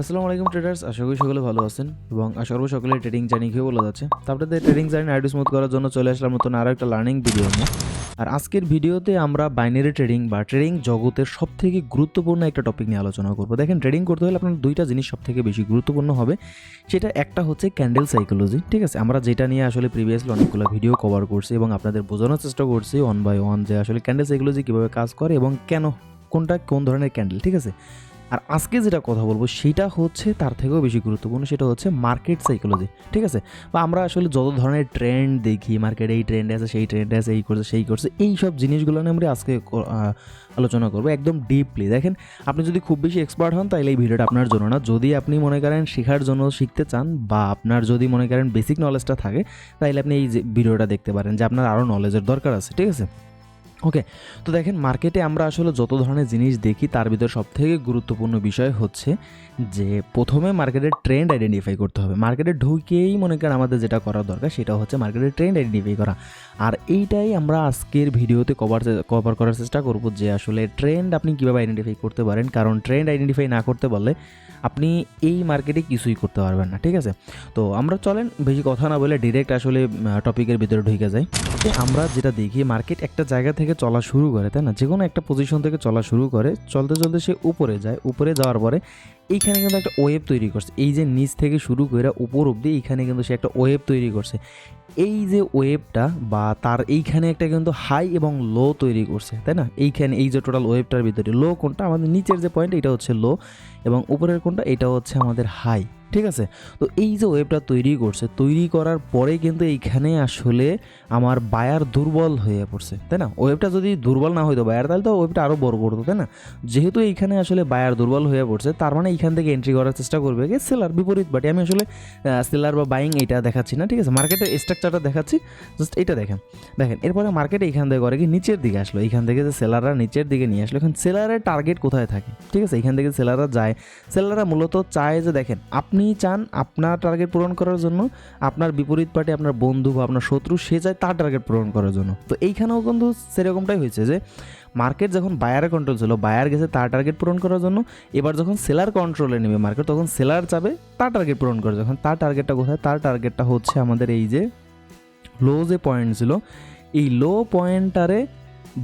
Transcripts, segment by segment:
আসসালামু আলাইকুম ট্রেডার্স আশা করি সকলে ভালো আছেন এবং আশা করব সকলে ট্রেডিং জার্নি খেয়ে বলা যাচ্ছে। তো আপনাদের ট্রেডিং জার্নি আইডি স্মুথ করার জন্য চলে আসলাম নতুন আরও একটা লার্নিং ভিডিও নিয়ে। আর আজকের ভিডিওতে আমরা বাইনারি ট্রেডিং বা ট্রেডিং জগতের সব থেকে গুরুত্বপূর্ণ একটা টপিক নিয়ে আলোচনা করব। দেখেন ট্রেডিং করতে হলে আপনার দুইটা জিনিস সব থেকে বেশি গুরুত্বপূর্ণ হবে। সেটা একটা হচ্ছে ক্যান্ডেল সাইকোলজি ঠিক আছে? আমরা যেটা নিয়ে আসলে প্রিভিয়াসলি অনেকগুলো ভিডিও কভার করছি এবং আপনাদের বোঝানোর চেষ্টা করছি ওয়ান বাই ওয়ান যে আসলে ক্যান্ডেল সাইকোলজি কীভাবে কাজ করে এবং কেন, কোনটা কোন ধরনের ক্যান্ডেল ঠিক আছে? আর আজকে যেটা কথা বলব, সেটা হচ্ছে তার থেকেও বেশি গুরুত্বপূর্ণ, সেটা হচ্ছে মার্কেট সাইকোলজি ঠিক আছে? বা আমরা আসলে যত ধরনের ট্রেন্ড দেখি মার্কেটে এই ট্রেন্ড আছে, সেই ট্রেন্ড আছে, এই করছে, সেই করছে, এই সব জিনিসগুলো নিয়ে আমরা আজকে আলোচনা করব একদম ডিপলি দেখেন, আপনি যদি খুব বেশি এক্সপার্ট হন তাহলে এই ভিডিওটা আপনার জন্য না। যদি আপনি মনে করেন শেখার জন্য শিখতে চান, বা আপনার যদি মনে করেন বেসিক নলেজটা থাকে তাহলে আপনি এই ভিডিওটা দেখতে পারেন, যে আপনার আরও নলেজের দরকার আছে, ঠিক আছে? ওকে তো দেখেন মার্কেটে আমরা আসলে যত ধরনের জিনিস দেখি, তার ভিতর সবথেকে গুরুত্বপূর্ণ বিষয় হচ্ছে যে, প্রথমে মার্কেটের ট্রেন্ড আইডেন্টিফাই করতে হবে। মার্কেটে ঢুকেই মনে করেন আমাদের যেটা করা দরকার, সেটা হচ্ছে মার্কেটের ট্রেন্ড আইডেন্টিফাই করা। আর এইটাই আমরা আজকের ভিডিওতে কভার কভার করার চেষ্টা করব যে, আসলে ট্রেন্ড আপনি কীভাবে আইডেন্টিফাই করতে পারেন। কারণ ট্রেন্ড আইডেন্টিফাই না করতে পারলে আপনি এই মার্কেটে কিছুই করতে পারবেন না, ঠিক আছে? তো আমরা চলেন, বেশি কথা না বলে ডিরেক্ট আসলে টপিকের ভিতরে ঢুকে যাই। আমরা যেটা দেখি মার্কেট একটা জায়গা থেকে চলা শুরু করে, তাই না? যে কোনো একটা পজিশন থেকে চলা শুরু করে, চলতে চলতে সে উপরে যায়। উপরে যাওয়ার পরে এইখানে কিন্তু একটা ওয়েব তৈরি করছে। এই যে নিচ থেকে শুরু করে উপর অবধি এইখানে কিন্তু সে একটা ওয়েব তৈরি করছে। এই যে ওয়েবটা বা তার এইখানে একটা কিন্তু হাই এবং লো তৈরি করছে, তাই না? এইখানে এই যে টোটাল ওয়েবটার ভিতরে লো কোনটা? আমাদের নিচের যে পয়েন্ট এটা হচ্ছে লো এবং উপরের কোনটা এটা হচ্ছে আমাদের হাই ঠিক আছে? তো এই যে ওয়েবটা তৈরি করছে, তৈরি করার পরে কিন্তু এইখানে আসলে আমার বায়ার দুর্বল হয়ে পড়ছে, তাই না? ওয়েবটা যদি দুর্বল না হইতো বায়ার তাহলে তো ওয়েবটা আরও বড় করতো, তাই না? যেহেতু এইখানে আসলে বায়ার দুর্বল হয়ে পড়ছে, তার মানে এইখান থেকে এন্ট্রি করার চেষ্টা করবে কি? সেলার বিপরীত বাটি আমি আসলে সেলার বা বাইং এটা দেখাচ্ছি না, ঠিক আছে? মার্কেটের স্ট্রাকচারটা দেখাচ্ছি জাস্ট এটা দেখেন। দেখেন, এরপরে মার্কেটে এইখান থেকে করে কি? নিচের দিকে আসলো, এইখান থেকে যে সেলাররা নিচের দিকে নিয়ে আসলো। এখন সেলারের টার্গেট কোথায় থাকে? ঠিক আছে? এইখান থেকে সেলাররা যায়। সেলাররা মূলত চায় যে দেখেন, আপনি চান আপনার টার্গেট পূরণ করার জন্য, আপনার বিপরীত পার্টি আপনার বন্ধু বা আপনার শত্রু, সে চায় তার টার্গেট পূরণ করার জন্য। তো এইখানেও কিন্তু সেরকমটাই হয়েছে যে মার্কেট যখন বায়ারের কন্ট্রোল ছিল বায়ার গেছে তার টার্গেট পূরণ করার জন্য, এবার যখন সেলার কন্ট্রোলে নেবে মার্কেট তখন সেলার চাবে তার টার্গেট পূরণ করে যখন তার টার্গেটটা কোথায়? তার টার্গেটটা হচ্ছে আমাদের এই যে লো যে পয়েন্ট ছিল, এই লো পয়েন্টটারে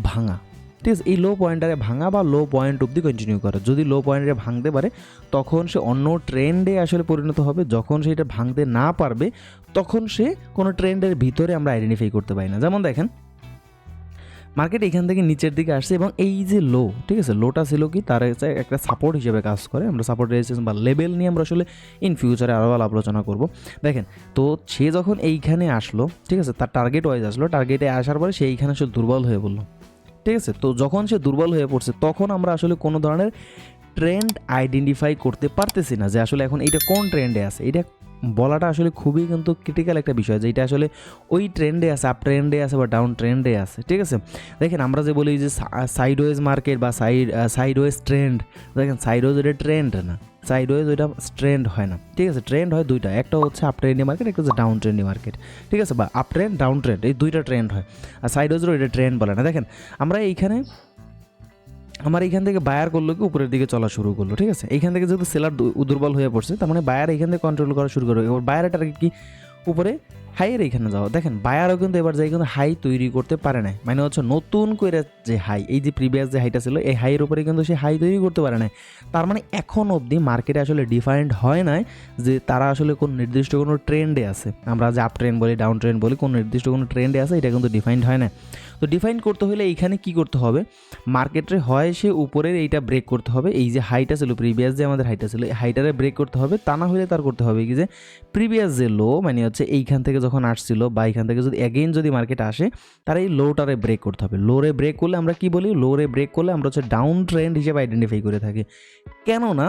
ভাঙা। ঠিক আছে এই লো পয়েন্টারে ভাঙা বা লো পয়েন্ট অবধি কন্টিনিউ করা। যদি লো পয়েন্টে ভাঙতে পারে, তখন সে অন্য ট্রেন্ডে আসলে পরিণত হবে। যখন সে এটা ভাঙতে না পারবে, তখন সে কোনো ট্রেন্ডের ভিতরে আমরা আইডেন্টিফাই করতে পারি না। যেমন দেখেন মার্কেট এখান থেকে নিচের দিকে আসছে এবং এই যে লো ঠিক আছে? লোটা ছিল কি? তার একটা সাপোর্ট হিসেবে কাজ করে। আমরা সাপোর্ট রেজিস্ট্রেশন বা লেভেল নিয়ে আমরা আসলে ইন ফিউচারে আরও আলোচনা করব। দেখেন, তো সে যখন এইখানে আসলো, ঠিক আছে? তার টার্গেট ওয়াইজ আসলো। টার্গেটে আসার পরে সে এইখানে সে দুর্বল হয়ে বলল ঠিক আছে? তো যখন সে দুর্বল হয়ে পড়ছে, তখন আমরা আসলে কোনো ধরনের ট্রেন্ড আইডেন্টিফাই করতে পারতেছি না যে আসলে এখন এইটা কোন ট্রেন্ডে আছে। এটা বলাটা আসলে খুবই কিন্তু ক্রিটিক্যাল একটা বিষয় যে এটা আসলে ওই ট্রেন্ডে আছে আপ ট্রেন্ডে আছে বা ডাউন ট্রেন্ডে আছে, ঠিক আছে? দেখেন, আমরা যে বলি যে সাইডওয়েজ মার্কেট বা সাইড সাইডওয়েজ ট্রেন্ড দেখেন সাইডওয়েজ ওটা ট্রেন্ড না। সাইডওয়েজ ওইটা ট্রেন্ড হয় না। ঠিক আছে ট্রেন্ড হয় দুইটা। একটা হচ্ছে আপ ট্রেন্ডি মার্কেট একটা হচ্ছে ডাউন ট্রেন্ডি মার্কেট ঠিক আছে, বা আপ ট্রেন্ড ডাউন ট্রেন্ড এই দুইটা ট্রেন্ড হয়। আর সাইডওয়েজের এটা ট্রেন্ড বলে না। দেখেন, আমরা এইখানে, আমার এইখান থেকে বায়ার করল কি, উপরের দিকে চলা শুরু করল। ঠিক আছে, এইখান থেকে যেহেতু সেলার দুর্বল হয়ে পড়ছে, তার মানে বায়ার এইখান থেকে কন্ট্রোল করা শুরু করবে এবার বায়ার টার্গেট কি, উপরে হাইয়ের এখানে যাওয়া দেখেন, বায়ারও কিন্তু এবার যাই কিন্তু হাই তৈরি করতে পারে নাই। মানে হচ্ছে নতুন করে যে হাই, এই যে প্রিভিয়াস যে হাইটা ছিল, এই হাইয়ের উপরে কিন্তু সে হাই তৈরি করতে পারে নাই। তার মানে এখন অবধি মার্কেটে আসলে ডিফাইন্ড হয় নাই যে তারা আসলে কোন নির্দিষ্ট কোনো ট্রেন্ডে আছে। আমরা যে আপ ট্রেন্ড বলি ডাউন ট্রেন্ড বলি, কোন নির্দিষ্ট কোনো ট্রেন্ডে আছে, এটা কিন্তু ডিফাইন্ড হয় না তো ডিফাইন করতে হলে এইখানে কি করতে হবে? মার্কেটে হয় সে উপরের এইটা ব্রেক করতে হবে। এই যে হাইটা ছিল প্রিভিয়াস যে আমাদের হাইটা ছিল এই হাইটারে ব্রেক করতে হবে। তা না হলে তার করতে হবে কি যে প্রিভিয়াস যে লো মানে হচ্ছে এইখান থেকে যখন আসছিল বা এইখান থেকে যদি অ্যাগেইন যদি মার্কেট আসে, তার এই লোটারে ব্রেক করতে হবে। লোরে ব্রেক করলে আমরা কি বলি? লোরে ব্রেক করলে আমরা হচ্ছে ডাউন ট্রেন্ড হিসেবে আইডেন্টিফাই করে থাকি। কেননা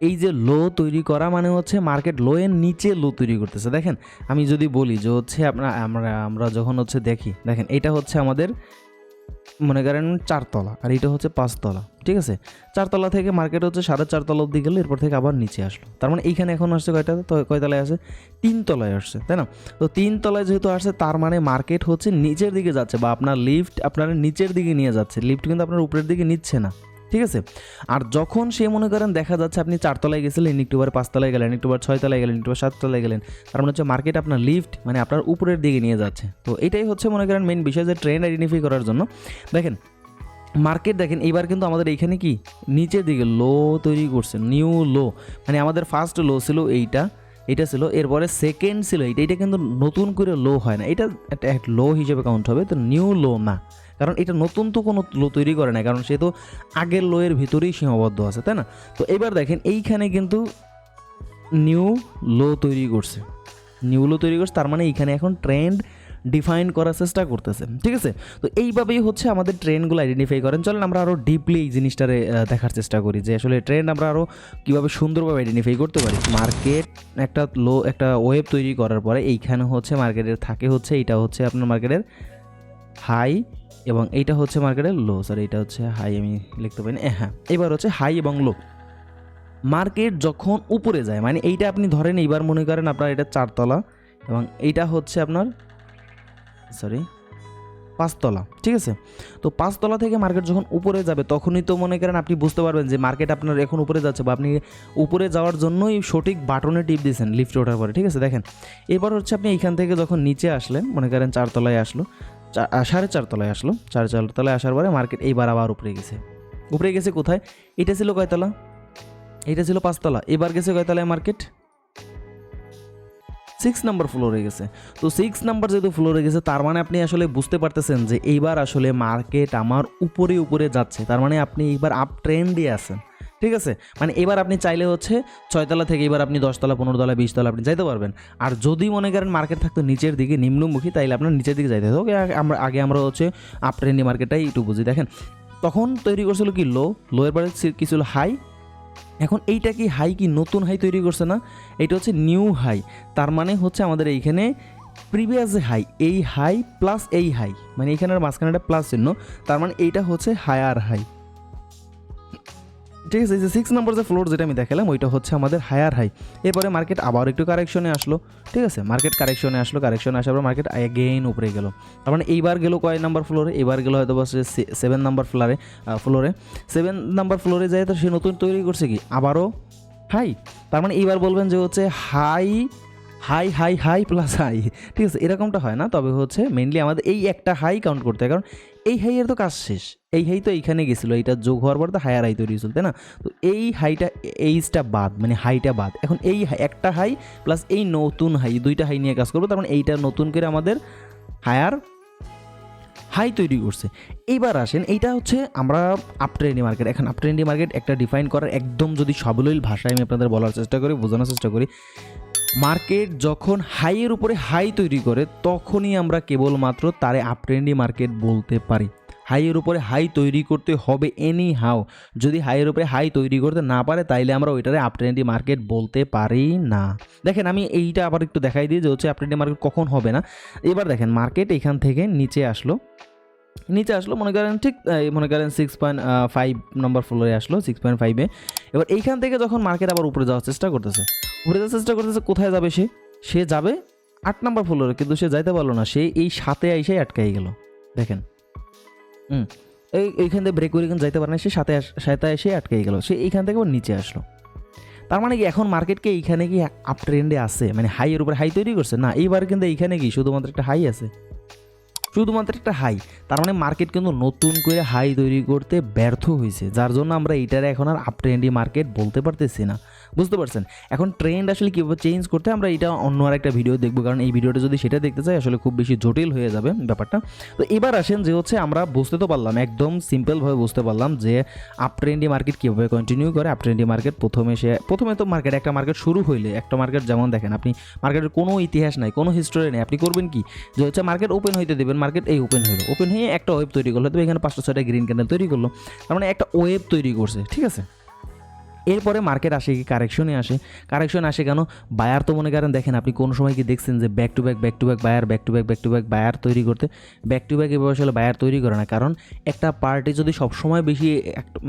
এই যে লো তৈরি করা মানে হচ্ছে মার্কেট লো এর নিচে লো তৈরি করতেছে। দেখেন, আমি যদি বলি যে হচ্ছে আপনার আমরা আমরা যখন হচ্ছে দেখি, দেখেন, এটা হচ্ছে আমাদের মনে করেন চারতলা আর এটা হচ্ছে পাঁচতলা, ঠিক আছে? চারতলা থেকে মার্কেট হচ্ছে সাড়ে চারতলা অব্দি গেলে এরপর থেকে আবার নিচে আসলো। তার মানে এইখানে এখন আসছে কয়টা, তো কয়তলায় আসে? তিন তলায় আসছে, তাই না? তো তিন তলায় যেহেতু আসছে, তার মানে মার্কেট হচ্ছে নিচের দিকে যাচ্ছে বা আপনার লিফট আপনার নিচের দিকে নিয়ে যাচ্ছে। লিফট কিন্তু আপনার উপরের দিকে নিচ্ছে না। ঠিক আছে? আর যখন সে মনে করেন দেখা যাচ্ছে আপনি চারতলায় গেছিলেন, একটু বার পাঁচতলায় গেলেন, একটু বার ছয়তলায় গেলেন, একটু বার সাততলায় গেলেন, তার মানে হচ্ছে মার্কেট আপনার লিফট মানে আপনার উপরের দিকে নিয়ে যাচ্ছে। তো এটাই হচ্ছে মনে করেন মেন বিষয় যে ট্রেন্ড আইডেন্টিফাই করার জন্য। দেখেন মার্কেট দেখেন, এবার কিন্তু আমাদের এইখানে কি? নিচের দিকে লো তৈরি করছে নিউ লো মানে আমাদের ফার্স্ট লো ছিল এইটা। এটা ছিল, এরপরে সেকেন্ড ছিল এটা এটা কিন্তু নতুন করে লো হয় না। এটা একটা লো হিসেবে কাউন্ট হবে তো নিউ লো না। কারণ এটা নতুন তো কোনো লো তৈরি করে না, কারণ সে তো আগের লোয়ের ভিতরেই সীমাবদ্ধ আছে, তাই না? তো এবার দেখেন, এইখানে কিন্তু নিউ লো তৈরি করছে। নিউ লো তৈরি করছে, তার মানে এইখানে এখন ট্রেন্ড ডিফাইন করার চেষ্টা করতেছে ঠিক আছে? তো এইভাবেই হচ্ছে আমাদের ট্রেন্ডগুলো আইডেন্টিফাই করেন। চলেন আমরা আরও ডিপলি এই জিনিসটারে দেখার চেষ্টা করি যে আসলে ট্রেন্ড আমরা আরও কীভাবে সুন্দরভাবে আইডেন্টিফাই করতে পারি। মার্কেট একটা লো একটা ওয়েব তৈরি করার পরে এইখানে হচ্ছে মার্কেটের থাকে হচ্ছে, এইটা হচ্ছে আপনার মার্কেটের হাই এবং এইটা হচ্ছে মার্কেটের লো সরি এটা হচ্ছে হাই আমি লিখতে পারি না হ্যাঁ এবার হচ্ছে হাই এবং লো মার্কেট যখন উপরে যায় মানে এইটা আপনি ধরেন এইবার মনে করেন আপনার এটা চারতলা এবং এইটা হচ্ছে আপনার সরি পাঁচতলা ঠিক আছে? তো পাঁচতলা থেকে মার্কেট যখন উপরে যাবে তখনই তো মনে করেন আপনি বুঝতে পারবেন যে মার্কেট আপনার এখন উপরে যাচ্ছে বা আপনি উপরে যাওয়ার জন্যই সঠিক বাটনে টিপ দিয়েছেন লিফটে ওঠার পরে ঠিক আছে? দেখেন এবার হচ্ছে আপনি এখান থেকে যখন নিচে আসলেন মনে করেন চারতলায় আসলো চা- আহ, সাড়ে চারতলায় আসলো সাড়ে চারতলায় আসার পরে মার্কেট এইবার আবার উপরে গেছে। উপরে গেছে কোথায়? এটা ছিল কয়তলা? এটা ছিল পাঁচতলা এবার গেছে কয়তলায় মার্কেট সিক্স নাম্বার ফ্লোরে গেছে। তো সিক্স নাম্বার যেহেতু ফ্লোরে গেছে তার মানে আপনি আসলে বুঝতে পারতেছেন যে এইবার আসলে মার্কেট আমার উপরে উপরে যাচ্ছে। তার মানে আপনি এইবার আপ ট্রেন্ডে আছেন। ঠিক আছে? মানে এবার আপনি চাইলে হচ্ছে ছয়তলা থেকে এবার আপনি দশতলা পনেরো তলা বিশ তলা আপনি যাইতে পারবেন। আর যদি মনে করেন মার্কেট থাকতো নিচের দিকে নিম্নমুখী তাইলে আপনার নিচের দিকে যাইতে ওকে, আমরা আগে আমরা হচ্ছে আপ ট্রেন্ডি মার্কেটটাই একটু বুঝি। দেখেন তখন তৈরি করছিল কি? লো লোয়ের পরে সি- কি ছিল? হাই এখন এইটা কি হাই কি নতুন হাই তৈরি করছে না? এটা হচ্ছে নিউ হাই তার মানে হচ্ছে আমাদের এইখানে প্রিভিয়াস হাই এই হাই প্লাস এই হাই মানে এইখানের মাঝখানে একটা প্লাস চিহ্ন। তার মানে এইটা হচ্ছে হায়ার হাই ঠিক আছে, এই যে সিক্স নম্বর যে ফ্লোর যেটা আমি দেখালাম, ওইটা হচ্ছে আমাদের হায়ার হাই এরপরে মার্কেট আবার একটু কারেকশনে আসলো, ঠিক আছে? মার্কেট কারেকশনে আসলো কারেকশনে আসার পর মার্কেট অ্যাগেইন উপরে গেল। তার মানে এইবার গেলো কয় নাম্বার ফ্লোরে এবার গেলো হয়তো বা সেভেন নাম্বার ফ্লোরে ফ্লোরে সেভেন নাম্বার ফ্লোরে যায় তো সে নতুন তৈরি করছে কি? আবারও হাই তার মানে এইবার বলবেন যে হচ্ছে high high high high plus high ঠিক আছে, এরকমটা হয় না, তবে হচ্ছে মেনলি আমাদের এই একটা হাই কাউন্ট করতে হয়, কারণ এই হাইয়ের তো কাজ শেষ। এই হাই তো এইখানে গেছিল, এইটা যোগ হওয়ার পর তো হায়ার হাই তৈরি তাই না? তো এই হাইটা এইজটা বাদ মানে হাইটা বাদ। এখন এই একটা হাই প্লাস এই নতুন হাই দুইটা হাই নিয়ে কাজ করব তার মানে এইটা নতুন করে আমাদের হায়ার হাই তৈরি করছে। এইবার আসেন, এইটা হচ্ছে আমরা আপট্রেন্ডি মার্কেট এখন আপট্রেন্ডি মার্কেট একটা ডিফাইন করার একদম যদি সাবলীল ভাষায় আমি আপনাদের বলার চেষ্টা করি, বোঝানোর চেষ্টা করি মার্কেট যখন হাইয়ের উপরে হাই তৈরি করে, তখনই আমরা কেবলমাত্র তারে আপট্রেন্ডি মার্কেট বলতে পারি। হাইয়ের উপরে হাই তৈরি করতে হবে এনি হাও যদি হাইয়ের উপরে হাই তৈরি করতে না পারে, তাইলে আমরা ওইটারে আপট্রেন্ডি মার্কেট বলতে পারি না। দেখেন, আমি এইটা আবার একটু দেখাই দিই যে হচ্ছে আপট্রেন্ডি মার্কেট কখন হবে না। এবার দেখেন মার্কেট এখান থেকে নিচে আসলো। নিচে আসলো, মনে করেন ঠিক মনে করেন সিক্স পয়েন্ট ফাইভ নম্বর ফ্লোরে আসলো সিক্স পয়েন্ট ফাইভে এবার এইখান থেকে যখন মার্কেট আবার উপরে যাওয়ার চেষ্টা করতেছে, উপরে যাওয়ার চেষ্টা করতেছে, কোথায় যাবে সে? সে যাবে আট নম্বর ফ্লোরে কিন্তু সে যাইতে পারল না, সে এই সাথে আইসাই আটকাই গেল, দেখেন। হুম, এই, এইখান থেকে ব্রেক করে কিন্তু যাইতে পারে না, সে সাথে সাথে এসে আটকাই গেল, সে এইখান থেকে আবার নিচে আসলো। তার মানে কি, এখন মার্কেটকে এইখানে কি আপ ট্রেন্ডে আছে? মানে হাইয়ের উপরে হাই তৈরি করছে? না, এইবার কিন্তু এইখানে কি শুধুমাত্র একটা হাই আছে? শুধুমাত্র একটা হাই তার মানে মার্কেট কিন্তু নতুন করে হাই তৈরি করতে ব্যর্থ হয়েছে যার জন্য আমরা এটার এখন আর আপ ট্রেন্ডি মার্কেট বলতে পারতেছি না। বুঝতে পারছেন? এখন ট্রেন্ড আসলে কীভাবে চেঞ্জ করতে আমরা এটা অন্য আর একটা ভিডিও দেখব। কারণ এই ভিডিওটা যদি সেটা দেখতে চাই, আসলে খুব বেশি জটিল হয়ে যাবে ব্যাপারটা। তো এবার আসেন যে হচ্ছে আমরা বুঝতে তো পারলাম, একদম সিম্পলভাবে বুঝতে পারলাম যে আপ ট্রেন্ডি মার্কেট কীভাবে কন্টিনিউ করে আপ ট্রেন্ডি মার্কেট প্রথমে সে প্রথমে তো মার্কেট একটা মার্কেট শুরু হইলে, একটা মার্কেট যেমন দেখেন, আপনি মার্কেটের কোনো ইতিহাস নাই, কোনো হিস্টোরি নেই, আপনি করবেন কি? যে হচ্ছে মার্কেট ওপেন হইতে দেবেন মার্কেট এই ওপেন হলো ওপেন হয়ে একটা ওয়েব তৈরি করল তবে এখানে পাঁচটা ছয়টা গ্রিন ক্যান্ডেল তৈরি করল। তার মানে একটা ওয়েব তৈরি করছে, ঠিক আছে? এরপরে মার্কেট আসে কি কারেকশনে আসে। কারেকশন আসে কেন? বায়ার তো মনে করেন দেখেন আপনি কোন সময় কি দেখছেন যে back to back back to back buyer back to back back to back buyer তৈরি করতে। ব্যাক টু ব্যাক এভাবে আসলে বায়ার তৈরি করে না। কারণ একটা পার্টি যদি সবসময় বেশি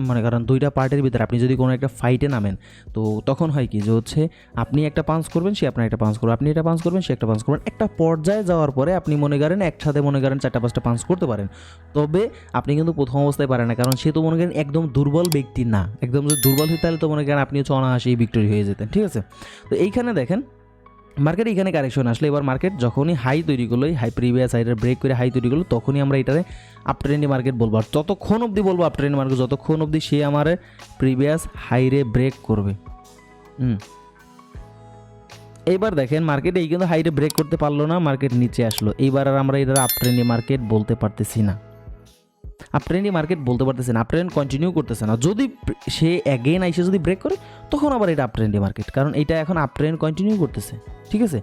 মনে করেন দুইটা পার্টির ভিতরে আপনি যদি কোনো একটা ফাইটে নামেন, তো তখন হয় কি যে হচ্ছে আপনি একটা পাঞ্চ করবেন, সে আপনার একটা পাঞ্চ করবেন আপনি এটা পাঞ্চ করবেন, সে একটা পাঞ্চ করবেন একটা পর্যায়ে যাওয়ার পরে আপনি মনে করেন একসাথে মনে করেন চারটা পাঁচটা পাঞ্চ করতে পারেন। তবে আপনি কিন্তু প্রথম অবস্থায় পারেন না। কারণ সে তো মনে করেন একদম দুর্বল ব্যক্তি না। একদম যদি দুর্বল হয়ে তাহলে তো মনে করেন আপনি হচ্ছে অনায়াসেই ভিক্টোরি হয়ে যেতেন, ঠিক আছে? তো এইখানে দেখেন মার্কেট এখানে কারেকশন আসলে। এবার মার্কেট যখনই হাই তৈরি করল হাই প্রিভিয়াস হাইটার ব্রেক করে হাই তৈরি করল, তখনই আমরা এটারে আপ ট্রেন্ডি মার্কেট বলব। আর যতক্ষণ অবধি বলব আপ ট্রেন্ডি মার্কেট যতক্ষণ অবধি সে আমার প্রিভিয়াস হাইরে ব্রেক করবে। হুম। এইবার দেখেন মার্কেট এই কিন্তু হাইরে ব্রেক করতে পারল না মার্কেট নিচে আসলো। এইবার আর আমরা এটা আপ ট্রেন্ডি মার্কেট বলতে পারতেছি না। আপ ট্রেন্ডি মার্কেট বলতে পারতেছে না আপ ট্রেন্ড কন্টিনিউ করতেছে না, যদি সে অ্যাগেন আইসে যদি ব্রেক করে, তখন আবার এটা আপ ট্রেন্ডি মার্কেট কারণ এটা এখন আপ ট্রেন্ড কন্টিনিউ করতেছে, ঠিক আছে?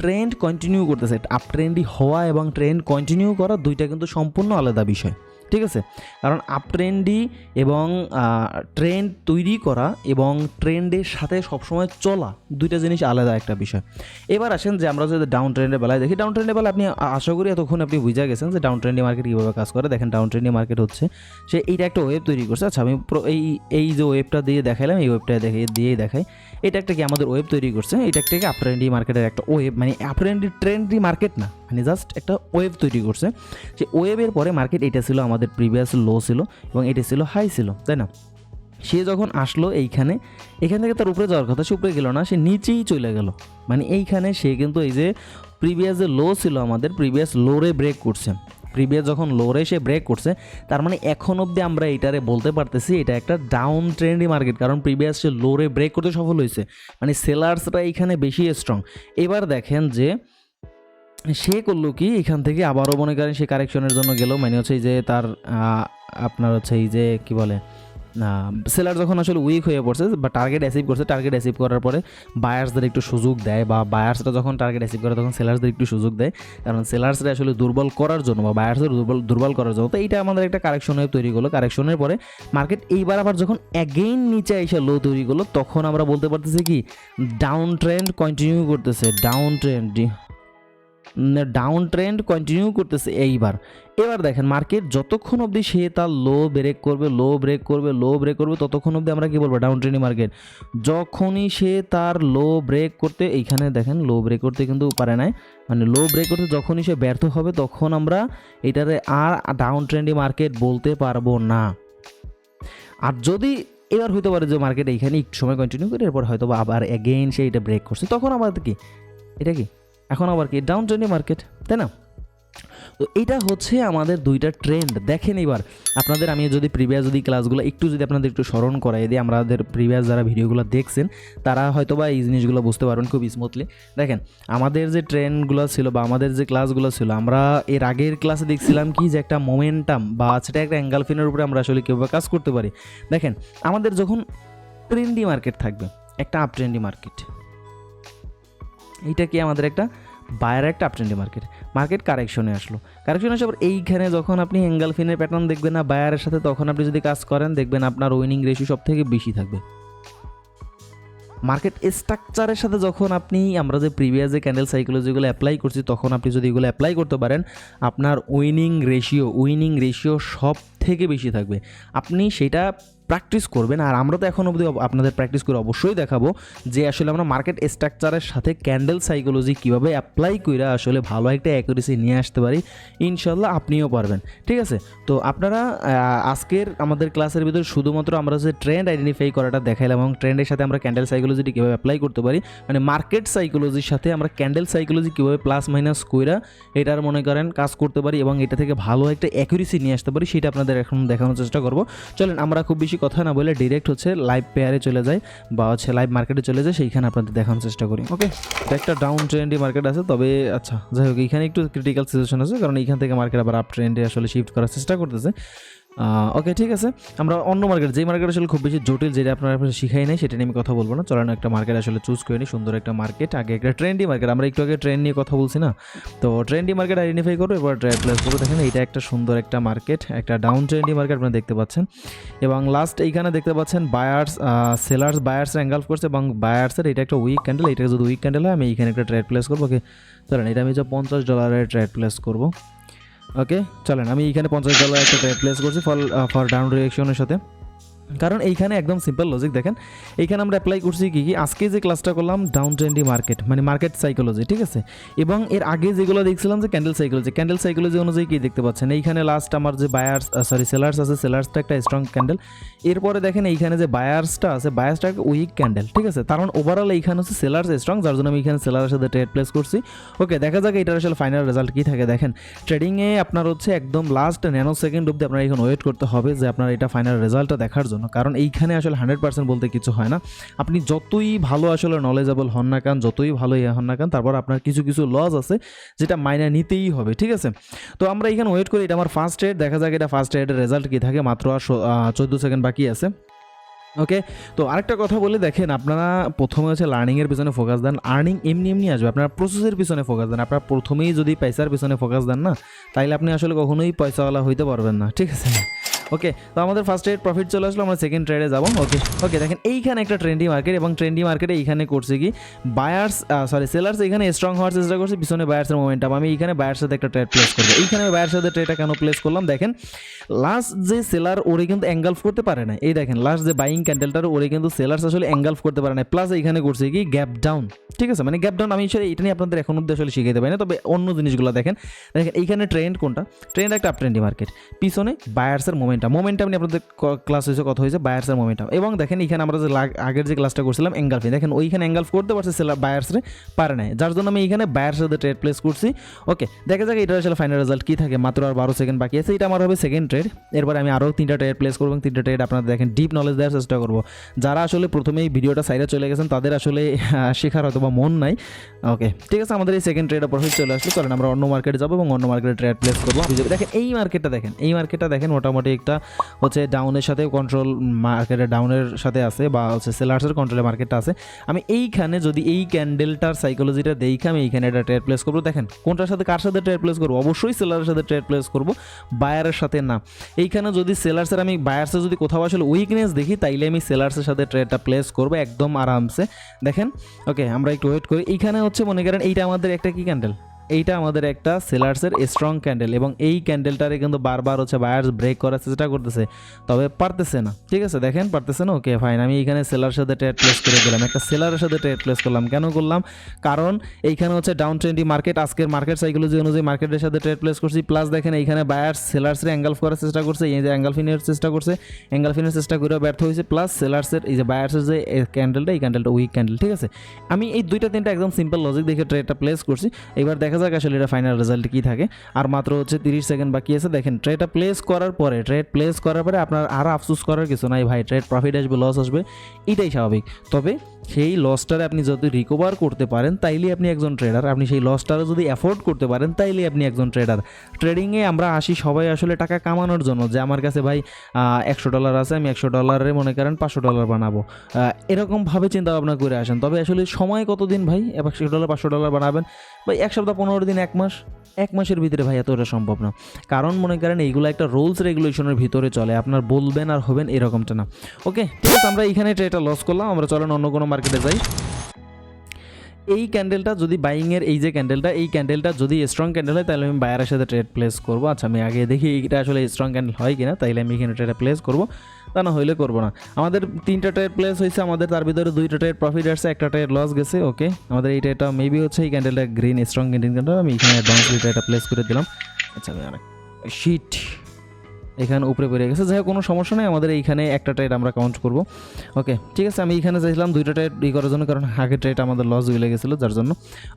ট্রেন্ড কন্টিনিউ করতেছে আপ ট্রেন্ডই হওয়া এবং ট্রেন্ড কন্টিনিউ করা দুইটা কিন্তু সম্পূর্ণ আলাদা বিষয়। ঠিক আছে? কারণ আপ ট্রেন্ডি এবং ট্রেন্ড তৈরি করা এবং ট্রেন্ডের সাথে সবসময় চলা দুইটা জিনিস আলাদা একটা বিষয়। এবার আসেন যে আমরা যদি ডাউন ট্রেন্ডের বেলায় দেখি ডাউন ট্রেন্ডের বেলা আপনি আশা করি এতক্ষণ আপনি বুঝে গেছেন যে ডাউন ট্রেন্ডি মার্কেট কীভাবে কাজ করে। দেখেন ডাউন ট্রেন্ডি মার্কেট হচ্ছে, সে এইটা একটা ওয়েব তৈরি করছে। আচ্ছা আমি এই এই যে ওয়েবটা দিয়ে দেখাইলাম, এই ওয়েবটা দেখে, দিয়েই দেখাই। এটা একটা কি আমাদের ওয়েব তৈরি করছে? এটা একটা কি আপট্রেন্ডি মার্কেটের একটা ওয়েব মানে আপট্রেন্ডি ট্রেন্ডি মার্কেট না মানে জাস্ট একটা ওয়েব তৈরি করছে। যে ওয়েবের পরে মার্কেট এটা ছিল আমাদের প্রিভিয়াস লো ছিল এবং এটা ছিল হাই ছিল, তাই না? সে যখন আসলো এইখানে, এখান থেকে তার উপরে যাওয়ার কথা, সে উপরে গেল না, সে নিচেই চলে গেল। মানে এইখানে সে কিন্তু এই যে প্রিভিয়াস যে লো ছিল আমাদের প্রিভিয়াস লোরে ব্রেক করছে। প্রিভিয়াস যখন লোরে সে ব্রেক করছে, তার মানে এখন অবধি আমরা এটারে বলতে পারতেছি, এটা একটা ডাউন ট্রেন্ডি মার্কেট কারণ প্রিভিয়াস সে লোরে ব্রেক করতে সফল হয়েছে মানে সেলার্সরা এখানে বেশি স্ট্রং এবার দেখেন যে, সে করল কি, এখান থেকে আবারও মনে করেন সে কারেকশনের জন্য গেল মানে হচ্ছে যে তার আপনার হচ্ছে এই যে, কি বলে সেলার যখন আসলে উইক হয়ে পড়ছে বা টার্গেট অ্যাচিভ করছে টার্গেট অ্যাচিভ করার পরে বায়ার্সদের একটু সুযোগ দেয় বা বায়ার্সরা যখন টার্গেট অ্যাচিভ করে, তখন সেলার্সদের একটু সুযোগ দেয়। কারণ সেলার্সরা আসলে দুর্বল করার জন্য বা বায়ার্সদের দুর্বল দুর্বল করার জন্য, তো এইটা আমাদের একটা কারেকশন হয়ে তৈরি করল। কারেকশনের পরে মার্কেট এইবার আবার যখন অ্যাগেইন নিচে এসে লো তৈরি করল, তখন আমরা বলতে পারতেছি কি ডাউন ট্রেন্ড কন্টিনিউ করতেছে down trend down trend continue করতেছে এইবার। এবার দেখেন মার্কেট যতক্ষণ অবধি সে তার লো ব্রেক করবে লো ব্রেক করবে লো ব্রেক করবে, ততক্ষণ অবধি আমরা কি বলব ডাউন ট্রেন্ডিং মার্কেট যখনই সে তার লো ব্রেক করতে, এইখানে দেখেন লো ব্রেক করতে কিন্তু পারে নাই। মানে লো ব্রেক করতে যখনই সে ব্যর্থ হবে, তখন আমরা এটারে আর ডাউন ট্রেন্ডি মার্কেট বলতে পারব না। আর যদি এবার হইতে পারে যে মার্কেট এইখানে একটু সময় কন্টিনিউ করে, এরপর হয়তো আবার অ্যাগেইন সে এটা ব্রেক করছে, তখন আমাদের কি? এটা কি? এখন আবার কি? ডাউন ট্রেন্ডি মার্কেট তাই না? তো এটা হচ্ছে আমাদের দুইটা ট্রেন্ড দেখেন এবার, আপনাদের আমি যদি প্রিভিয়াস যদি ক্লাসগুলো একটু যদি আপনাদের একটু স্মরণ করাই দিই, আমাদের প্রিভিয়াস যারা ভিডিওগুলো দেখছেন, তারা হয়তো বা এই জিনিসগুলো বুঝতে পারবেন খুব স্মুথলি দেখেন, আমাদের যে ট্রেন্ডগুলো ছিল বা আমাদের যে ক্লাসগুলো ছিল, আমরা এর আগের ক্লাসে দেখছিলাম কি যে একটা মোমেন্টাম বা সেটা একটা অ্যাঙ্গাল ফিনের উপরে আমরা আসলে কীভাবে কাজ করতে পারি। দেখেন, আমাদের যখন ট্রেন্ডি মার্কেট থাকবে, একটা আপ ট্রেন্ডি মার্কেট এইটা কি আমাদের একটা বায়ার একটা আপ ট্রেন্ডি মার্কেট মার্কেট কারেকশনে আসলো। কারেকশনে আসার এইখানে যখন আপনি অ্যাঙ্গেল ফিনের প্যাটার্ন দেখবেন না বায়ারের সাথে তখন আপনি যদি কাজ করেন, দেখবেন আপনার উইনিং রেশিও সব থেকে বেশি থাকবে। মার্কেট স্ট্রাকচারের সাথে যখন আপনি, আমরা যে প্রিভিয়াস যে ক্যান্ডেল সাইকোলজিগুলো অ্যাপ্লাই করছি, তখন আপনি যদি এগুলো অ্যাপ্লাই করতে পারেন, আপনার উইনিং রেশিও উইনিং রেশিও সব থেকে বেশি থাকবে। আপনি সেটা প্র্যাকটিস করবেন। আর আমরা তো এখন অবধি অব- আপনাদের প্র্যাকটিস করে অবশ্যই দেখাবো যে আসলে আমরা মার্কেট স্ট্রাকচারের সাথে ক্যান্ডেল সাইকোলজি কীভাবে অ্যাপ্লাই করে আসলে ভালো একটা অ্যাকুরেসি নিয়ে আসতে পারি, ইনশাল্লাহ আপনিও পারবেন। ঠিক আছে? তো আপনারা আজকের আমাদের ক্লাসের ভিতরে শুধুমাত্র আমরা যে ট্রেন্ড আইডেন্টিফাই করাটা দেখাইলাম এবং ট্রেন্ডের সাথে আমরা ক্যান্ডেল সাইকোলজিটি কীভাবে অ্যাপ্লাই করতে পারি মানে মার্কেট সাইকোলজির সাথে আমরা ক্যান্ডেল সাইকোলজি কীভাবে প্লাস মাইনাস কইরা এটার মনে করেন কাজ করতে পারি এবং এটা থেকে ভালো একটা অ্যাকুরেসি নিয়ে আসতে পারি, সেটা আপনাদের এখন দেখানোর চেষ্টা করব। চলেন, আমরা খুব বেশি কথা না বলে ডিরেক্ট হচ্ছে লাইভ পেয়ারে চলে যায় বা হচ্ছে লাইভ মার্কেটে চলে যায়, সেইখানে আপনাদের দেখানোর চেষ্টা করি ওকে একটা ডাউন ট্রেন্ডি মার্কেট আছে, তবে আচ্ছা যাই হোক, এখানে একটু ক্রিটিক্যাল সিচুয়েশন আছে, কারণ এখান থেকে মার্কেট আবার আপ ট্রেন্ডে আসলে শিফট করার চেষ্টা করতেছে। ওকে ঠিক আছে। আমরা অন্য মার্কেট যেই মার্কেট আসলে খুব বেশি জটিল, যেটা আপনারা শিখাই নাই, সেটা নিয়ে আমি কথা বলব না। চলেন একটা মার্কেট আসলে চুজ করে নিই সুন্দর একটা মার্কেট আগে একটা ট্রেন্ডি মার্কেট আমরা একটু আগে ট্রেন্ড নিয়ে কথা বলছি না? তো ট্রেন্ডি মার্কেট আইডেন্টিফাই করব এবার প্লেস করব দেখেন এটা একটা সুন্দর একটা মার্কেট একটা ডাউন ট্রেন্ডি মার্কেট আপনারা দেখতে পাচ্ছেন। এবং লাস্ট এইখানে দেখতে পাচ্ছেন বায়ার্স সেলার্স বায়ার্স অ্যাঙ্গাল করছে। এবং বায়ার্সের এটা একটা উইক ক্যান্ডেল এটা যদি উইক ক্যান্ডেল হয়, আমি এইখানে একটা ট্রেড প্লেস করব। ওকে চলেন, এটা আমি যে পঞ্চাশ ডলারের ট্রেড প্লেস করব। ওকে চলেন আমি এখানে পঞ্চাশ ডলার একটা প্লেস করছি ফর ফর ডাউন রিয়েকশনের সাথে। কারণ এইখানে একদম সিম্পল লজিক দেখেন। এইখানে আমরা অ্যাপ্লাই করছি কি কি? আজকে যে ক্লাসটা করলাম ডাউন ট্রেন্ডি মার্কেট মানে মার্কেট সাইকোলজি ঠিক আছে? এবং এর আগে যেগুলো দেখছিলাম যে ক্যান্ডেল সাইকোলজি ক্যান্ডেল সাইকোলজি অনুযায়ী কি দেখতে পাচ্ছেন? এইখানে লাস্ট আমার যে বায়ার্স সরি সেলার্স আছে সেলার্সটা একটা স্ট্রং ক্যান্ডেল এরপরে দেখেন এইখানে যে বায়ার্সটা আছে বায়ার্সটা একটা উইক ক্যান্ডেল ঠিক আছে? কারণ ওভারঅল এইখানে হচ্ছে সেলার্স স্ট্রং যার জন্য আমি এখানে সেলারের সাথে ট্রেড প্লেস করছি। ওকে দেখা যাক এটার আসলে ফাইনাল রেজাল্ট কী থাকে। দেখেন ট্রেডিংয়ে আপনার হচ্ছে একদম লাস্ট ন্যানো সেকেন্ড অব্দি আপনার এখন ওয়েট করতে হবে যে আপনার এটা ফাইনাল রেজাল্টটা দেখার জন্য। কারণ এইখানে আসলে হান্ড্রেড পার্সেন্ট বলতে কিছু হয় না। আপনি যতই ভালো আসলে নলেজেবল হন না কেন, যতই ভালো ইয়ে হন না কেন, তারপর আপনার কিছু কিছু লস আছে যেটা মাইনে নিতেই হবে, ঠিক আছে? তো আমরা এখানে ওয়েট করি, এটা আমার ফার্স্ট এড দেখা যাক এটা ফার্স্ট এডের রেজাল্ট কী থাকে, মাত্র আর চোদ্দ সেকেন্ড বাকি আছে। ওকে তো আরেকটা কথা বলে, দেখেন আপনারা প্রথমে হচ্ছে লার্নিংয়ের পিছনে ফোকাস দেন আর্নিং এমনি এমনি আসবে, আপনারা প্রসেসের পিছনে ফোকাস দেন, আপনারা প্রথমেই যদি পয়সার পিছনে ফোকাস দেন না, তাইলে আপনি আসলে কখনোই পয়সাওয়ালা হইতে পারবেন না, ঠিক আছে? ওকে তো আমাদের ফার্স্ট ট্রেড প্রফিট চলে আসলো, আমরা সেকেন্ড ট্রেডে যাব। ওকে ওকে দেখেন এইখানে একটা ট্রেন্ডি মার্কেট এবং ট্রেন্ডি মার্কেটে এইখানে করছে কি? বায়ার্স সরি সেলার্স এখানে স্ট্রং হওয়ার চেষ্টা করছে, পিছনে বায়ার্সের মোমেন্টাম আমি এইখানে বায়ার সাথে একটা ট্রেড প্লেস করব। এইখানে আমি বায়ার সাথে ট্রেডটা কেন প্লেস করলাম? দেখেন লাস্ট যে সেলার ওরে কিন্তু অ্যাঙ্গালফ করতে পারে না এই দেখেন লাস্ট যে বাইং ক্যান্ডেলটার ওরে কিন্তু সেলার্স আসলে অ্যাঙ্গালফ করতে পারে না প্লাস এইখানে করছে কি গ্যাপ ডাউন ঠিক আছে? মানে গ্যাপ ডাউন আমি আসলে এটা নিয়ে আপনাদের এখন অব্দি আসলে শিখাইতে পারি না তবে অন্য জিনিসগুলো দেখেন। দেখেন, এইখানে ট্রেন্ড কোনটা? ট্রেন্ড একটা আপ ট্রেন্ডি মার্কেট পিছনে বায়ার্সের মোমেন্টাম মোমেন্টাম নিয়ে আপনাদের ক্লাস হয়েছে, কত হয়েছে? বায়ার্সের মোমেন্টাম এবং দেখেন এখানে আমরা যে আগের যে ক্লাসটা করছিলাম অ্যাঙ্গালফি দেখেন ওইখানে অ্যাঙ্গালফ করতে পারছে সেলার বায়ার্সরে পারে নাই। যার জন্য আমি এখানে বায়ার্সের সাথে ট্রেড প্লেস করছি। ওকে দেখা যাক এটা আসলে ফাইনাল রেজাল্ট কী থাকে। মাত্র আর বারো সেকেন্ড বাকি আছে। এটা আমার হবে সেকেন্ড ট্রেড এরপরে আমি আরও তিনটা ট্রেড প্লেস করব এবং তিনটা ট্রেড আপনাদের দেখেন ডিপ নলেজ দেওয়ার চেষ্টা করব। যারা আসলে প্রথমেই ভিডিওটা সাইডে চলে গেছেন, তাদের আসলে শেখার হয়তো বা মন নাই। ওকে ঠিক আছে, আমাদের এই সেকেন্ড ট্রেড প্রফিট চলে আসলো। চলেন, আমরা অন্য মার্কেটে যাব এবং অন্য মার্কেটে ট্রেড প্লেস করব। দেখেন, এই মার্কেটটা দেখেন, এই মার্কেটটা দেখেন মোটামুটি একটা হচ্ছে ডাউনের সাথে কন্ট্রোল মার্কেটের ডাউনের সাথে আছে বা হচ্ছে সেলার্সের কন্ট্রোলে মার্কেটটা আছে। আমি এইখানে যদি এই ক্যান্ডেলটার সাইকোলজিটা দেখে আমি এইখানে একটা ট্রেড প্লেস করব। দেখেন, কোনটার সাথে কার সাথে ট্রেড প্লেস করব? অবশ্যই সেলারের সাথে ট্রেড প্লেস করব বায়ারের সাথে না। এইখানে যদি সেলার্সের আমি বায়ার্সের যদি কোথাও আসলে উইকনেস দেখি, তাইলে আমি সেলার্সের সাথে ট্রেডটা প্লেস করব একদম আরামসে। দেখেন ওকে আমরা একটু ওয়েট করি। এইখানে হচ্ছে মনে করেন এইটা আমাদের একটা কি ক্যান্ডেল এইটা আমাদের একটা সেলার্সের স্ট্রং ক্যান্ডেল এবং এই ক্যান্ডেলটারে কিন্তু বারবার হচ্ছে বায়ার্স ব্রেক করার চেষ্টা করতেছে, তবে পারতেছে না। ঠিক আছে, দেখেন পারতেছে না? ওকে ফাইন আমি এখানে সেলার সাথে ট্রেড প্লেস করে দিলাম। একটা সেলারের সাথে ট্রেড প্লেস করলাম। কেন করলাম? কারণ এইখানে হচ্ছে ডাউন ট্রেন্ডি মার্কেট আজকের মার্কেট সাইকোলজি অনুযায়ী মার্কেটের সাথে ট্রেড প্লেস করছি। প্লাস দেখেন এইখানে বায়ার্স সেলার্সের অ্যাঙ্গালফ করার চেষ্টা করছে, এই যে অ্যাঙ্গাল ফিনের চেষ্টা করছে অ্যাঙ্গাল ফিনের চেষ্টা করেও ব্যর্থ হয়েছে। প্লাস সেলার্সের এই যে বায়ার্সের যে ক্যান্ডেলটা এই ক্যান্ডেলটা উইক ক্যান্ডেল ঠিক আছে? আমি এই দুইটা, তিনটা একদম সিম্পল লজিক দেখে ট্রেডটা প্লেস করছি। এবার দেখা যাক আসলে এটা ফাইনাল রেজাল্ট কী থাকে। আর মাত্র হচ্ছে তিরিশ সেকেন্ড বাকি আছে। দেখেন ট্রেডটা প্লেস করার পরে ট্রেড প্লেস করার পরে আপনার আর আফসোস করার কিছু নাই ভাই। ট্রেড প্রফিট আসবে লস আসবে, এটাই স্বাভাবিক। তবে সেই লসটারে আপনি যদি রিকভার করতে পারেন তাইলে আপনি একজন ট্রেডার আপনি সেই লসটারে যদি অ্যাফোর্ড করতে পারেন তাইলে আপনি একজন ট্রেডার ট্রেডিংয়ে আমরা আসি সবাই আসলে টাকা কামানোর জন্য। যে আমার কাছে ভাই একশো ডলার আছে, আমি একশো ডলারে মনে করেন পাঁচশো ডলার বানাবো। এরকমভাবে চিন্তা ভাবনা করে আসেন। তবে আসলে সময় কতদিন ভাই? একশো ডলার পাঁচশো ডলার বানাবেন। ভাই, এক সপ্তাহ পনেরো দিন, এক মাস, এক মাসের ভিতরে ভাই এতটা সম্ভব না। কারণ মনে করেন এইগুলো একটা রুলস রেগুলেশনের ভিতরে চলে, আপনার বলবেন আর হবেন এরকমটা না। ওকে ঠিক আছে, আমরা এখানে এটা লস করলাম, আমরা চলেন অন্য কোনো মার্কেটে যাই। এই ক্যান্ডেলটা যদি বাইংয়ের এই যে ক্যান্ডেলটা এই ক্যান্ডেলটা যদি স্ট্রং ক্যান্ডেল হয়, তাহলে আমি বায়ারের সাথে ট্রেড প্লেস করব। আচ্ছা আমি আগে দেখি এটা আসলে স্ট্রং ক্যান্ডেল হয় কিনা, তাইলে আমি এখানে ট্রেড প্লেস করব। তা না হইলে করব না। আমাদের তিনটা ট্রেড প্লেস হয়েছে আমাদের তার ভিতরে দুইটা ট্রেড প্রফিট আসছে, একটা ট্রেড লস গেছে ওকে আমাদের এই ট্রেডটা মেবি হচ্ছে এই ক্যান্ডেলটা গ্রিন স্ট্রং গ্রিন ক্যান্ডেল আমি এখানে অ্যাডভান্স প্লেস করে দিলাম। আচ্ছা আমি অনেক শিট এখানে উপরে বেড়ে গেছে। যাই কোনো সমস্যা নেই, আমাদের এইখানে একটা ট্রেড আমরা কাউন্ট করব। ওকে ঠিক আছে, আমি এইখানে চাইছিলাম দুইটা ট্রেড ই করার জন্য, কারণ আগের ট্রেড আমাদের লস হয়ে গেছিল, যার জন্য।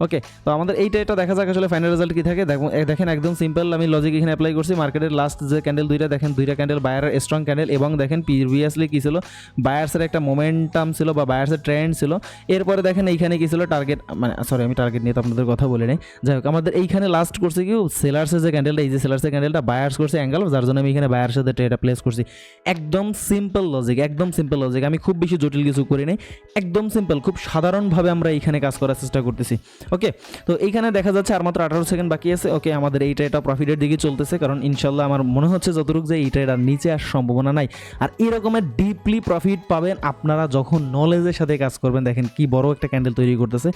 ওকে তো আমাদের এই ট্রেডটা দেখা যাক আসলে ফাইনাল রেজাল্ট কী থাকে। দেখো দেখেন একদম সিম্পল আমি লজিক এখানে অ্যাপ্লাই করছি। মার্কেটের লাস্ট যে ক্যান্ডেল দুইটা, দেখেন দুইটা ক্যান্ডেল বায়ারের স্ট্রং ক্যান্ডেল এবং দেখেন প্রিভিয়াসলি কী ছিল? বায়ার্সের একটা মোমেন্টাম ছিল বা বায়ার্সের ট্রেন্ড ছিল। এরপরে দেখেন এইখানে কী ছিল? টার্গেট মানে সরি আমি টার্গেট নিয়ে তো আপনাদের কথা বলে নেই। যাই হোক, আমাদের এইখানে লাস্ট করছে কি? সেলার্সের যে ক্যান্ডেলটা এই যে সেলার্সের ক্যান্ডেলটা বায়ার্স করছে অ্যাঙ্গেল যার জন্য আমি এখানে বায়ার সাথে ট্রেডটা প্লেস করছি। একদম সিম্পল লজিক একদম সিম্পল লজিক আমি খুব বেশি জটিল কিছু করি নাই। একদম সিম্পল খুব সাধারণভাবে আমরা এইখানে কাজ করার চেষ্টা করতেছি। ওকে তো এইখানে দেখা যাচ্ছে আর মাত্র আঠারো সেকেন্ড বাকি আছে। ওকে আমাদের এই ট্রেডটা প্রফিটের দিকে চলতেছে। কারণ ইনশাল্লাহ আমার মনে হচ্ছে যতটুকু যে এই ট্রেড আর নিচে আসার সম্ভাবনা নাই। আর এরকমের ডিপলি প্রফিট পাবেন আপনারা যখন নলেজের সাথে কাজ করবেন। দেখেন কি বড় একটা ক্যান্ডেল তৈরি করতেছে।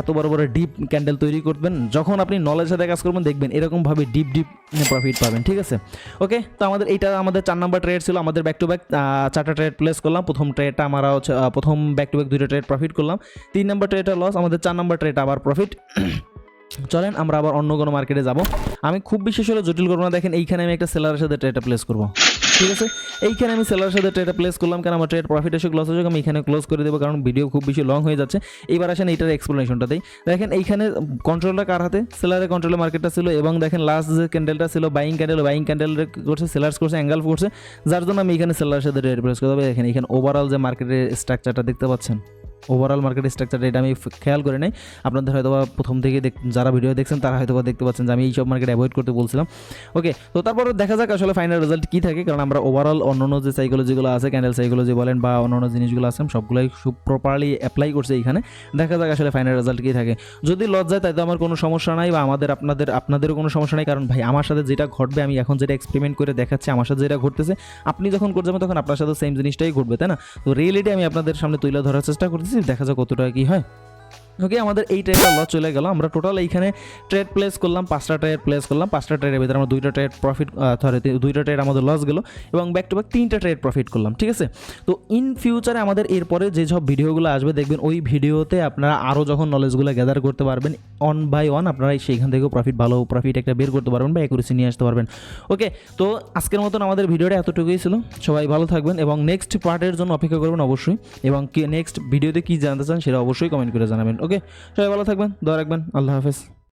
এত বড় বড় ডিপ ক্যান্ডেল তৈরি করবেন। যখন আপনি নলেজের সাথে কাজ করবেন, দেখবেন এরকমভাবে ডিপ ডিপ প্রফিট পাবেন। ঠিক আছে? ওকে তো আমাদের এইটা আমাদের চার নাম্বার ট্রেড ছিল, আমাদের ব্যাক টু ব্যাক চারটা ট্রেড প্লেস করলাম। প্রথম ট্রেডটা আমরা প্রথম ব্যাক টু ব্যাক দুইটা ট্রেড প্রফিট করলাম। তিন নাম্বার ট্রেডটা লস আমাদের চার নাম্বার ট্রেডটা আবার প্রফিট চলেন আমরা আবার অন্য কোনো মার্কেটে যাব। আমি খুব বিশেষ হলে জটিল করব না। দেখেন এইখানে আমি একটা সেলারের সাথে ট্রেডটা প্লেস করব। ঠিক আছে? এইখানে আমি সেলারের সাথে ট্রেডটা প্লেস করলাম কারণ আমার ট্রেড প্রফিট এসে লস যাক আমি এখানে ক্লোজ করে দেবো কারণ ভিডিও খুব বেশি লং হয়ে যাচ্ছে। এবার আসেন এইটার এক্সপ্লেনেশনটা দিই। দেখেন এইখানে কন্ট্রোলটা কার হাতে? সেলারের কন্ট্রোলে মার্কেটটা ছিল এবং দেখেন লাস্ট যে ক্যান্ডেলটা ছিল বাইং ক্যান্ডেল বাইং ক্যান্ডেল করছে সেলার্স করছে অ্যাঙ্গেল করছে যার জন্য আমি এখানে সেলারের সাথে ট্রেড প্লেস করতে হবে দেখেন এখানে ওভারঅল যে মার্কেটের স্ট্রাকচারটা দেখতে পাচ্ছেন। ওভারঅল মার্কেট স্ট্রাকচার এটা আমি খেয়াল করে নাই। আপনাদের হয়তো বা প্রথম থেকে যারা ভিডিও দেখছেন, তারা হয়তো বা দেখতে পাচ্ছেন যে আমি এইসব মার্কেট অ্যাভয়েড করতে বলছিলাম। ওকে তো তারপর দেখা যাক আসলে ফাইনাল রেজাল্ট কী থাকে, কারণ আমরা ওভারঅল অন্যান্য যে সাইকোলজিগুলো আছে ক্যান্ডেল সাইকোলজি বলেন বা অন্যান্য জিনিসগুলো আছে সবগুলোই প্রপারলি অ্যাপ্লাই করছে এইখানে। দেখা যাক আসলে ফাইনাল রেজাল্ট কী থাকে। যদি লজ যায় তাই তো আমার কোনো সমস্যা নাই বা আমাদের আপনাদের আপনাদেরও কোনো সমস্যা নাই, কারণ ভাই আমার সাথে যেটা ঘটবে, আমি এখন যেটা এক্সপেরিমেন্ট করে দেখাচ্ছি, আমার সাথে যেটা ঘটতেছে, আপনি যখন করতে যাবেন, তখন আপনার সাথে সেম জিনিসটাই ঘটবে, তাই না? তো রিয়েলিটি আমি আপনাদের সামনে তুলে ধরার চেষ্টা করতেছি দেখা যাক কতটা কি হয়। ওকে আমাদের এই ট্রেডটা লস চলে গেল। আমরা টোটাল এইখানে ট্রেড প্লেস করলাম, পাঁচটা ট্রেড প্লেস করলাম, পাঁচটা ট্রেডের ভিতরে আমরা দুইটা ট্রেড প্রফিট সরি দুইটা ট্রেড আমাদের লস গেল এবং ব্যাক টু ব্যাক তিনটা ট্রেড প্রফিট করলাম, ঠিক আছে? তো ইন ফিউচারে আমাদের এরপরে যে সব ভিডিওগুলো আসবে, দেখবেন ওই ভিডিওতে আপনারা আরও যখন নলেজগুলো গ্যাদার করতে পারবেন অন বাই অন আপনারা সেইখান থেকেও প্রফিট ভালো প্রফিট একটা বের করতে পারবেন বা অ্যাকুরেসি নিয়ে আসতে পারবেন। ওকে তো আজকের মতন আমাদের ভিডিওটা এতটুকুই ছিল। সবাই ভালো থাকবেন এবং নেক্সট পার্টের জন্য অপেক্ষা করবেন অবশ্যই এবং কি নেক্সট ভিডিওতে কী জানতে চান সেটা অবশ্যই কমেন্ট করে জানাবেন। ওকে সবাই ভালো থাকবেন দোয়া রাখবেন আল্লাহ হাফেজ।